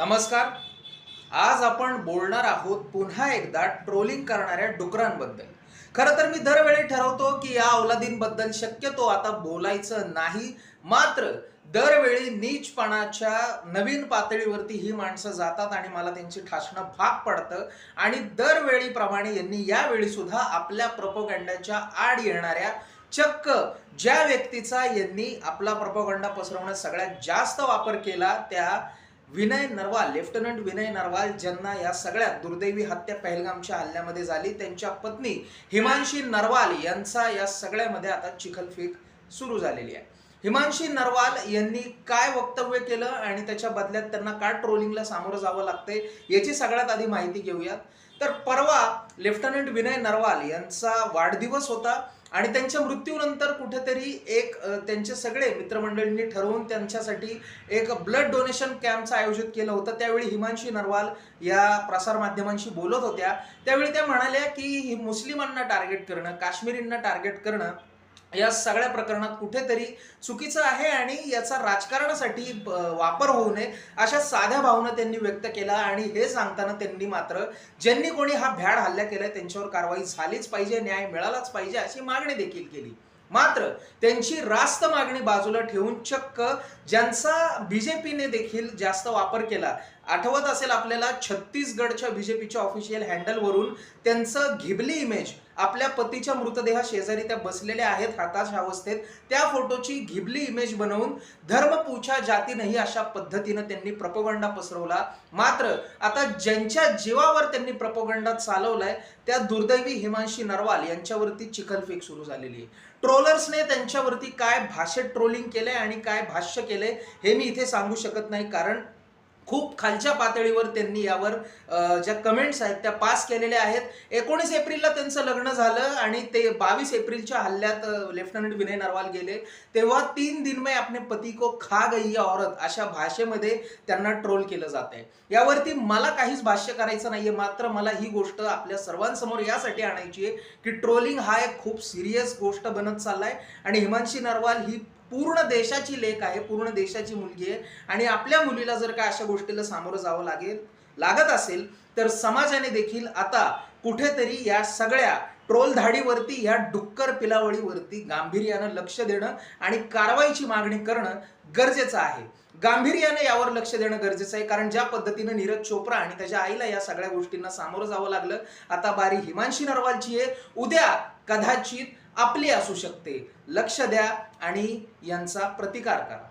नमस्कार. आज आपण बोलणार आहोत पुन्हा एकदा ट्रोलिंग करणाऱ्या डुकरांबद्दल. खरं तर मी दरवेळी ठरवतो की या औलादींबद्दल शक्यतो आता बोलायचं नाही. मात्र दरवेळी नीचपणाच्या नवीन पातळीवरती ही माणसं जातात आणि मला त्यांची ठासणं भाग पडतं. आणि दरवेळीप्रमाणे यांनी यावेळी सुद्धा आपल्या प्रपोगंडाच्या आड येणाऱ्या चक्क ज्या व्यक्तीचा यांनी आपला प्रपोगंडा पसरवण्यात सगळ्यात जास्त वापर केला त्या विनय नरवाल लेफ्टनंट विनय नरवाल ज्यांना या सगळ्यात दुर्दैवी हत्या पहलगामच्या हल्ल्यामध्ये झाली त्यांच्या पत्नी हिमांशी नरवाल यांचा या सगळ्यामध्ये आता चिखलफेक सुरू झालेली आहे. हिमांशी नरवाल यांनी काय वक्तव्य केलं आणि त्याच्या बदल्यात त्यांना काय ट्रोलिंगला सामोरं जावं लागतंय याची सगळ्यात आधी माहिती घेऊयात. तर परवा लेफ्टनंट विनय नरवाल यांचा वाढदिवस होता आणि त्यांच्या मृत्यूनंतर कुठेतरी एक त्यांचे सगळे मित्रमंडळींनी ठरवून त्यांच्यासाठी एक ब्लड डोनेशन कॅम्पचं आयोजित केलं होतं. त्यावेळी हिमांशी नरवाल या प्रसारमाध्यमांशी बोलत होत्या. त्यावेळी त्या म्हणाल्या की मुस्लिमांना टार्गेट करणं काश्मीरींना टार्गेट करणं या सगळ्या प्रकरणात कुठेतरी चुकीचं आहे आणि याचा राजकारणासाठी वापर होऊ नये अशा साध्या भावना त्यांनी व्यक्त केला आणि हे सांगताना त्यांनी मात्र ज्यांनी कोणी हा भ्याड हल्ला केलाय त्यांच्यावर कारवाई झालीच पाहिजे न्याय मिळालाच पाहिजे अशी मागणी देखील केली. मात्र त्यांची रास्त मागणी बाजूला ठेवून चक्क ज्यांचा बीजेपीने देखील जास्त वापर केला आठवत असेल आपल्याला छत्तीसगडच्या बीजेपीच्या ऑफिशियल हँडलवरून त्यांचं घिबली इमेज आपल्या पतीच्या मृतदेहा शेजारी त्या बसलेल्या आहेत हाताच्या अवस्थेत. त्या फोटोची घिबली इमेज बनवून धर्मपूछा जाती नाही अशा पद्धतीनं त्यांनी प्रपोगंडा पसरवला. मात्र आता ज्यांच्या जीवावर त्यांनी प्रपोगंडा चालवलाय त्या दुर्दैवी हिमांशी नरवाल यांच्यावरती चिखलफेक सुरू झालेली आहे. ट्रोलर्सने त्यांच्यावरती काय भाषेत ट्रोलिंग केलंय आणि काय भाष्य केलंय हे मी इथे सांगू शकत नाही कारण खूप खालच्या पातळीवर त्यांनी यावर ज्या कमेंट्स आहेत त्या पास केलेल्या आहेत. एकोणीस एप्रिलला त्यांचं लग्न झालं आणि ते बावीस एप्रिलच्या हल्ल्यात लेफ्टनंट विनय नरवाल गेले. तेव्हा तीन दिन में अपने पती को खा गई या औरत अशा भाषेमध्ये त्यांना ट्रोल केलं जात आहे यावरती मला काहीच भाष्य करायचं नाहीये मात्र मला ही गोष्ट आपल्या सर्वांसमोर यासाठी आणायची आहे की ट्रोलिंग हा एक खूप सिरियस गोष्ट बनत चाललाय. आणि हिमांशी नरवाल ही पूर्ण देशाची लेख आहे पूर्ण देशाची मुलगी आहे. आणि आपल्या मुलीला जर का अशा गोष्टीला सामोरं जावं लागेल लागत असेल तर समाजाने देखील आता कुठेतरी या सगळ्या ट्रोल धाडीवरती या डुक्कर पिलावळीवरती गांभीर्यानं लक्ष देणं आणि कारवाईची मागणी करणं गरजेचं आहे. गांभीर्याने यावर लक्ष देणं गरजेचं आहे कारण ज्या पद्धतीनं नीरज चोप्रा आणि त्याच्या आईला या सगळ्या गोष्टींना सामोरं जावं लागलं आता बारी हिमांशी नरवालची आहे. उद्या कदाचित आपली असू शकते. लक्ष द्या आणि यांचा प्रतिकार करा.